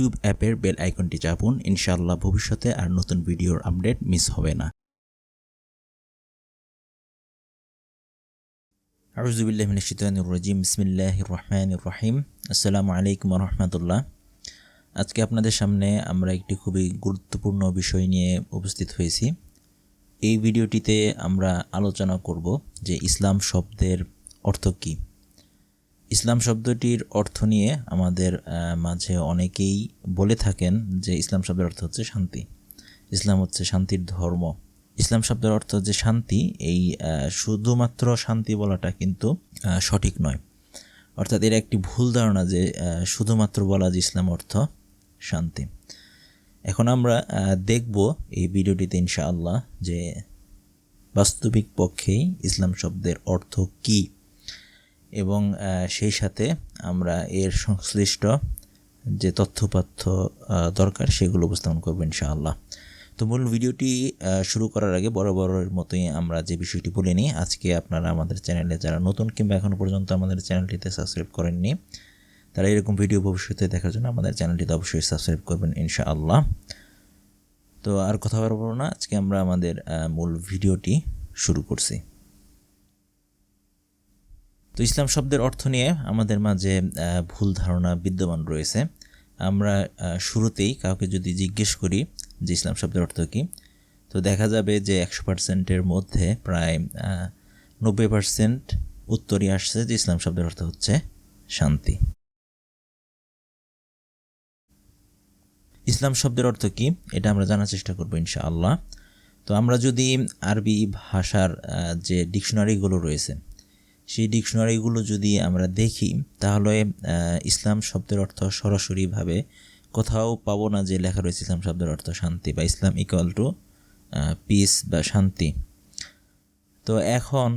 YouTube অ্যাপের bell আইকনটি চাপুন, ইনশাআল্লাহ ভবিষ্যতে আর নতুন ভিডিওর আপডেট মিস হবে না। আজকে আপনাদের সামনে আমরা একটি খুবই গুরুত্বপূর্ণ বিষয় নিয়ে উপস্থিত হয়েছি। এই ভিডিওটিতে আমরা আলোচনা করব যে ইসলাম শব্দের অর্থ কী। ইসলাম শব্দটির অর্থ নিয়ে আমাদের মাঝে অনেকেই বলে থাকেন যে ইসলাম শব্দের অর্থ হচ্ছে শান্তি। ইসলাম হচ্ছে শান্তির ধর্ম। ইসলাম শব্দের অর্থ যে শান্তি, এই শুধুমাত্র শান্তি বলাটা কিন্তু সঠিক নয়। অর্থাৎ এর একটি ভুল ধারণা যে শুধুমাত্র বলা যে ইসলাম অর্থ শান্তি। এখন আমরা দেখব এই ভিডিওটিতে ইনশাআল্লাহ যে বাস্তবিক পক্ষেই ইসলাম শব্দের অর্থ কী। এবং সেই সাথে আমরা এর সংশ্লিষ্ট যে তথ্যপাথ্য দরকার সেগুলো উপস্থাপন করব ইনশাআল্লাহ। তো মূল ভিডিওটি শুরু করার আগে বরাবরের মতোই আমরা যে বিষয়টি বলে নিই, আজকে আপনারা আমাদের চ্যানেলে যারা নতুন কিংবা এখনও পর্যন্ত আমাদের চ্যানেলটিতে সাবস্ক্রাইব করেননি তারা এরকম ভিডিও ভবিষ্যতে দেখার জন্য আমাদের চ্যানেলটিতে অবশ্যই সাবস্ক্রাইব করবেন, ইনশাআল্লাহ। তো আর কথা বলব না, আজকে আমরা আমাদের মূল ভিডিওটি শুরু করছি। তো ইসলাম শব্দের অর্থ নিয়ে আমাদের মাঝে ভুল ধারণা বিদ্যমান রয়েছে। আমরা শুরুতেই কাউকে যদি জিজ্ঞেস করি যে ইসলাম শব্দের অর্থ কী, তো দেখা যাবে যে একশো পার্সেন্টের মধ্যে প্রায় নব্বই পার্সেন্ট উত্তরই আসছে যে ইসলাম শব্দের অর্থ হচ্ছে শান্তি। ইসলাম শব্দের অর্থ কি? এটা আমরা জানার চেষ্টা করব ইনশাআল্লাহ। তো আমরা যদি আরবি ভাষার যে ডিকশনারিগুলো রয়েছে, সেই ডিকশনারিগুলো যদি আমরা দেখি, তাহলে ইসলাম শব্দের অর্থ সরাসরিভাবে কোথাও পাবো না যে লেখা রয়েছে ইসলাম শব্দের অর্থ শান্তি বা ইসলাম ইকুয়াল টু পিস বা শান্তি। তো এখন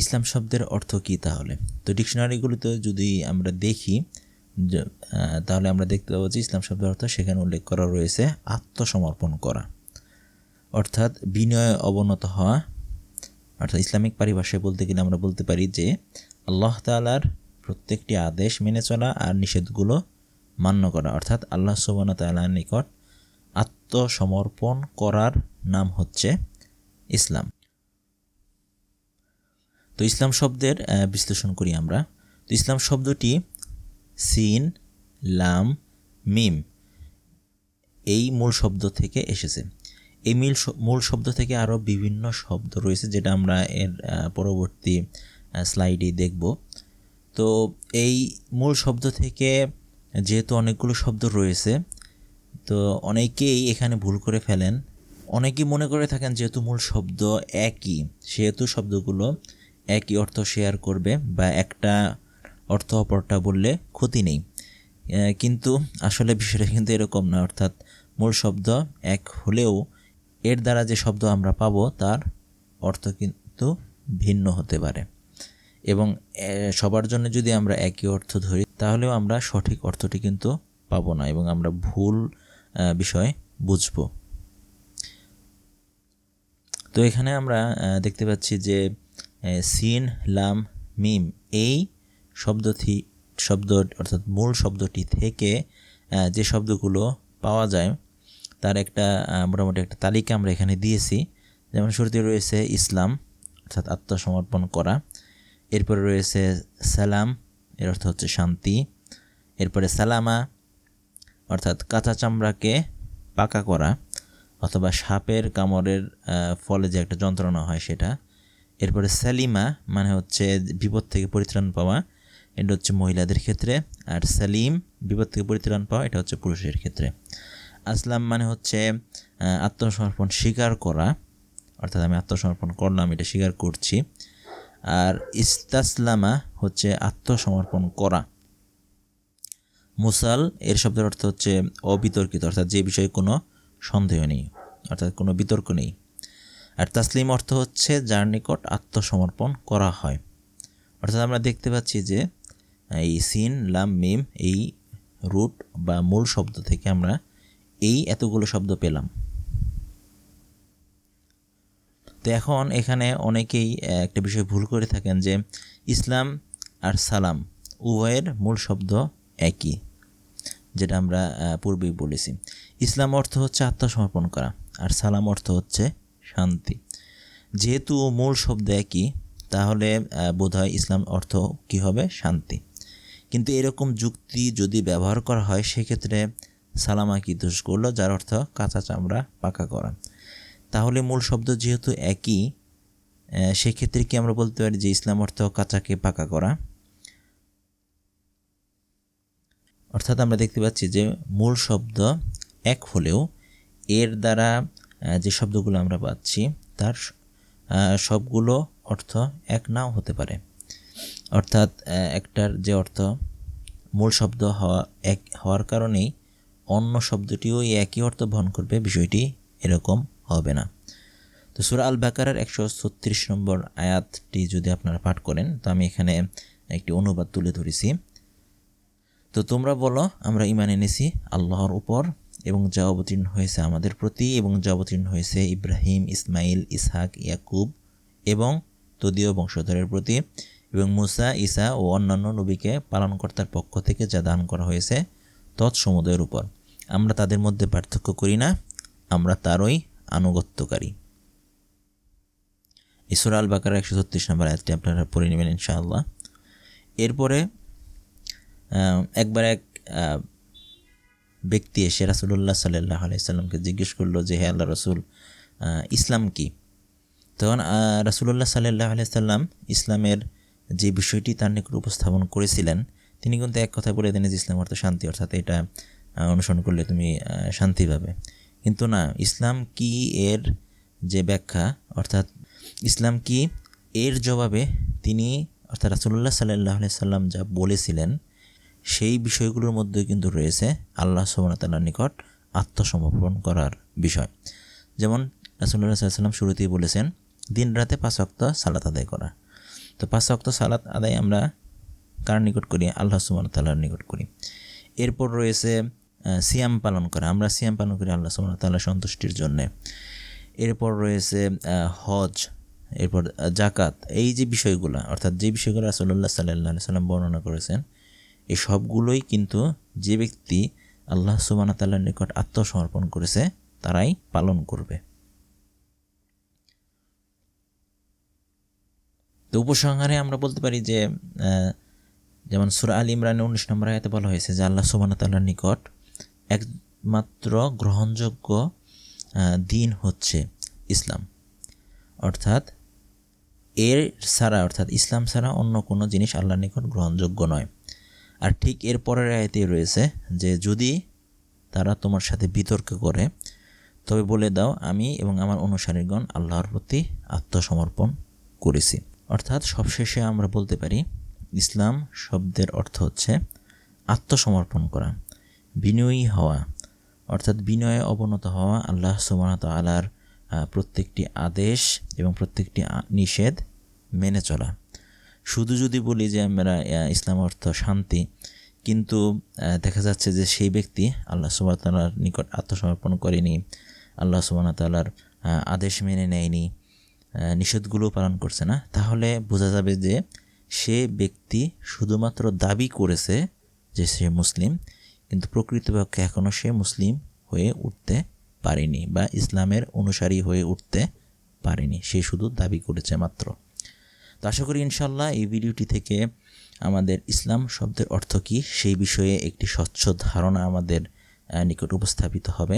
ইসলাম শব্দের অর্থ কী তাহলে? তো ডিকশনারিগুলোতে যদি আমরা দেখি তাহলে আমরা দেখতে পাবো যে ইসলাম শব্দের অর্থ সেখানে উল্লেখ করা রয়েছে আত্মসমর্পণ করা। অর্থাৎ বিনয়ে অবনত হওয়া। অর্থাৎ ইসলামিক পরিভাষায় বলতে গেলে আমরা বলতে পারি যে, আল্লাহ তালার প্রত্যেকটি আদেশ মেনে চলা আর নিষেধগুলো মান্য করা। অর্থাৎ আল্লাহ সুবান তাল্লার নিকট আত্মসমর্পণ করার নাম হচ্ছে ইসলাম। তো ইসলাম শব্দের বিশ্লেষণ করি আমরা। তো ইসলাম শব্দটি সিন, লাম, মিম এই মূল শব্দ থেকে এসেছে। এই মিল মূল শব্দ থেকে আরও বিভিন্ন শব্দ রয়েছে যেটা আমরা এর পরবর্তী স্লাইডে দেখব। তো এই মূল শব্দ থেকে যেহেতু অনেকগুলো শব্দ রয়েছে, তো অনেকেই এখানে ভুল করে ফেলেন। অনেকেই মনে করে থাকেন যেহেতু মূল শব্দ একই, সেহেতু শব্দগুলো একই অর্থ শেয়ার করবে বা একটা অর্থ অপরটা বললে ক্ষতি নেই। কিন্তু আসলে বিষয়টা কিন্তু এরকম না, অর্থাৎ মূল শব্দ এক হলেও এর দ্বারা যে শব্দ আমরা পাবো তার অর্থ কিন্তু ভিন্ন হতে পারে। এবং সবার জন্য যদি আমরা একই অর্থ ধরি, তাহলেও আমরা সঠিক অর্থটি কিন্তু পাবো না এবং আমরা ভুল বিষয় বুঝব। তো এখানে আমরা দেখতে পাচ্ছি যে সিন, লাম, মিম, এই শব্দটি, শব্দ, অর্থাৎ মূল শব্দটি থেকে যে শব্দগুলো পাওয়া যায়, তার একটা মোটামুটি একটা তালিকা আমরা এখানে দিয়েছি। যেমন শুরুতে রয়েছে ইসলাম, অর্থাৎ আত্মসমর্পণ করা। এরপরে রয়েছে সালাম, এর অর্থ হচ্ছে শান্তি। এরপরে সালামা, অর্থাৎ কাঁচা চামড়াকে পাকা করা, অথবা সাপের কামড়ের ফলে যে একটা যন্ত্রণা হয় সেটা। এরপরে সালিমা মানে হচ্ছে বিপদ থেকে পরিত্রাণ পাওয়া। এটা হচ্ছে মহিলাদের ক্ষেত্রে। আর সালিম, বিপদ থেকে পরিত্রাণ পাওয়া, এটা হচ্ছে পুরুষের ক্ষেত্রে। আসলাম মানে হচ্ছে আত্মসমর্পণ স্বীকার করা। অর্থাৎ আমি আত্মসমর্পণ করলাম, এটা স্বীকার করছি। আর ইস্তাসলামা হচ্ছে আত্মসমর্পণ করা। মুসাল, এর শব্দের অর্থ হচ্ছে অবিতর্কিত, অর্থাৎ যে বিষয়ে কোনো সন্দেহ নেই, অর্থাৎ কোনো বিতর্ক নেই। আর তাসলিম অর্থ হচ্ছে, যার নিকট আত্মসমর্পণ করা হয়। অর্থাৎ আমরা দেখতে পাচ্ছি যে এই সিন, লাম, মিম, এই রুট বা মূল শব্দ থেকে আমরা এই এতগুলো শব্দ পেলাম। তো এখন এখানে অনেকেই একটা বিষয় ভুল করে থাকেন যে ইসলাম আর সালাম উভয়ের মূল শব্দ একই, যেটা আমরা পূর্বেই বলেছি। ইসলাম অর্থ হচ্ছে আত্মসমর্পণ করা আর সালাম অর্থ হচ্ছে শান্তি। যেহেতু মূল শব্দ একই, তাহলে বোধ হয় ইসলাম অর্থ কী হবে? শান্তি। কিন্তু এরকম যুক্তি যদি ব্যবহার করা হয়, সেক্ষেত্রে সালামা কি দোষ করল, যার অর্থ কাঁচা চামড়া পাকা করা। তাহলে মূল শব্দ যেহেতু একই সেক্ষেত্রে কি আমরা বলতে পারি যে ইসলাম অর্থ কাঁচাকে পাকা করা? অর্থাৎ আমরা দেখতে পাচ্ছি যে মূল শব্দ এক হলেও এর দ্বারা যে শব্দগুলো আমরা পাচ্ছি, তার সবগুলো অর্থ এক নাও হতে পারে। অর্থাৎ একটার যে অর্থ মূল শব্দ হওয়া এক, হওয়ার কারণেই অন্য শব্দটিও একই অর্থ বহন করবে, বিষয়টি এরকম হবে না। তো সুরা আল বাকারার একশো ছত্রিশ নম্বর আয়াতটি যদি আপনারা পাঠ করেন, তো আমি এখানে একটি অনুবাদ তুলে ধরেছি। তো তোমরা বলো, আমরা ইমান এনেছি আল্লাহর উপর এবং যা অবতীর্ণ হয়েছে আমাদের প্রতি এবং যা অবতীর্ণ হয়েছে ইব্রাহিম, ইসমাইল, ইসহাক, ইয়াকুব এবং তদীয় বংশধরের প্রতি। এবং মুসা ঈসা ও অন্যান্য নবীকে পালনকর্তার পক্ষ থেকে যা দান করা হয়েছে তৎসমুদয়ের উপর। আমরা তাদের মধ্যে পার্থক্য করি না আমরা তারই আনুগত্যকারী। ইসুর আল বাকার একশো ছত্রিশ নম্বর আয়াতটি আপনারা পড়ে নেবেন ইনশাআল্লাহ। এরপরে একবার এক ব্যক্তি এসে রাসুলুল্লাহ সাল্লাহ আলাইসাল্লামকে জিজ্ঞেস করল যে হে আল্লাহ রসুল ইসলাম কি? তখন আহ, রাসুলুল্লাহ সাল্লাহ আলাইসাল্লাম ইসলামের যে বিষয়টি তার নিকট উপস্থাপন করেছিলেন, তিনি কিন্তু এক কথা বলে দেন যে ইসলাম অর্থ শান্তি, অর্থাৎ এটা অনুসরণ করলে তুমি শান্তি পাবে। কিন্তু না, ইসলাম কি এর যে ব্যাখ্যা, অর্থাৎ ইসলাম কি এর জবাবে তিনি, অর্থাৎ রাসুল্লাহ সাল্লাহ সাল্লাম যা বলেছিলেন, সেই বিষয়গুলোর মধ্যে কিন্তু রয়েছে আল্লাহ সুবাহতাল্লার নিকট আত্মসমর্পণ করার বিষয়। যেমন রাসুল্লাহ সাল্লাম শুরুতেই বলেছেন দিন রাতে পাঁচ অক্ত সালাত আদায় করা। তো পাঁচ অক্ত সালাত আদায় আমরা কার নিকট করি? আল্লাহ সুবাহতাল্লাহর নিকট করি। এরপর রয়েছে সিয়াম পালন করা। আমরা সিয়াম পালন করি আল্লাহ সুবাহতাল্লাহ সন্তুষ্টির জন্যে। এরপর রয়েছে হজ, এরপর জাকাত এই যে বিষয়গুলো, অর্থাৎ যে বিষয়গুলো রাসুল্লাহ সাল্লাহ সাল্লাম বর্ণনা করেছেন, এই সবগুলোই কিন্তু যে ব্যক্তি আল্লাহ সুবান তাল্লার নিকট আত্মসমর্পণ করেছে, তারাই পালন করবে। তো উপসংহারে আমরা বলতে পারি যে যেমন সুরা আল ইমরানের উনিশ নম্বর আয়াতে বলা হয়েছে যে, আল্লাহ সুবান তাল্লার নিকট একমাত্র গ্রহণযোগ্য দিন হচ্ছে ইসলাম। অর্থাৎ এর ছাড়া, অর্থাৎ ইসলাম ছাড়া অন্য কোনো জিনিস আল্লাহর নিকট গ্রহণযোগ্য নয়। আর ঠিক এর পরের আয়তেই রয়েছে যে, যদি তারা তোমার সাথে বিতর্ক করে, তবে বলে দাও, আমি এবং আমার অনুসারীগণ আল্লাহর প্রতি আত্মসমর্পণ করেছি। অর্থাৎ সবশেষে আমরা বলতে পারি, ইসলাম শব্দের অর্থ হচ্ছে আত্মসমর্পণ করা, বিনয়ী হওয়া। অর্থাৎ বিনয়ে অবনত হওয়া আল্লাহ সুবাহত আলার প্রত্যেকটি আদেশ এবং প্রত্যেকটি নিষেধ মেনে চলা। শুধু যদি বলি যে আমরা ইসলাম অর্থ শান্তি, কিন্তু দেখা যাচ্ছে যে সেই ব্যক্তি আল্লাহ সুবাহতালার নিকট আত্মসমর্পণ করেনি, আল্লাহ সুবাহতালার আদেশ মেনে নেয়নি নিষেধগুলো পালন করছে না, তাহলে বোঝা যাবে যে সে ব্যক্তি শুধুমাত্র দাবি করেছে যে সে মুসলিম, কিন্তু প্রকৃতপক্ষে এখনও সে মুসলিম হয়ে উঠতে পারেনি বা ইসলামের অনুসারী হয়ে উঠতে পারেনি, সে শুধু দাবি করেছে মাত্র। তো আশা করি ইনশাল্লাহ এই ভিডিওটি থেকে আমাদের ইসলাম শব্দের অর্থ কী, সেই বিষয়ে একটি স্বচ্ছ ধারণা আমাদের নিকট উপস্থাপিত হবে।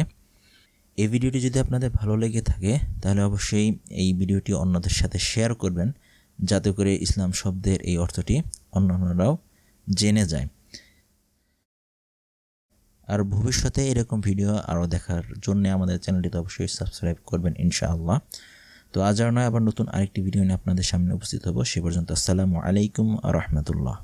এই ভিডিওটি যদি আপনাদের ভালো লেগে থাকে, তাহলে অবশ্যই এই ভিডিওটি অন্যদের সাথে শেয়ার করবেন, যাতে করে ইসলাম শব্দের এই অর্থটি অন্যান্যরাও জেনে যায়। আর ভবিষ্যতে এরকম ভিডিও আরও দেখার জন্য আমাদের চ্যানেলটিতে অবশ্যই সাবস্ক্রাইব করবেন, ইনশাআল্লাহ। তো আজ আর নয়, আবার নতুন আরেকটি ভিডিও নিয়ে আপনাদের সামনে উপস্থিত হব। সে পর্যন্ত আসসালামু আলাইকুম রহমতুল্লাহ।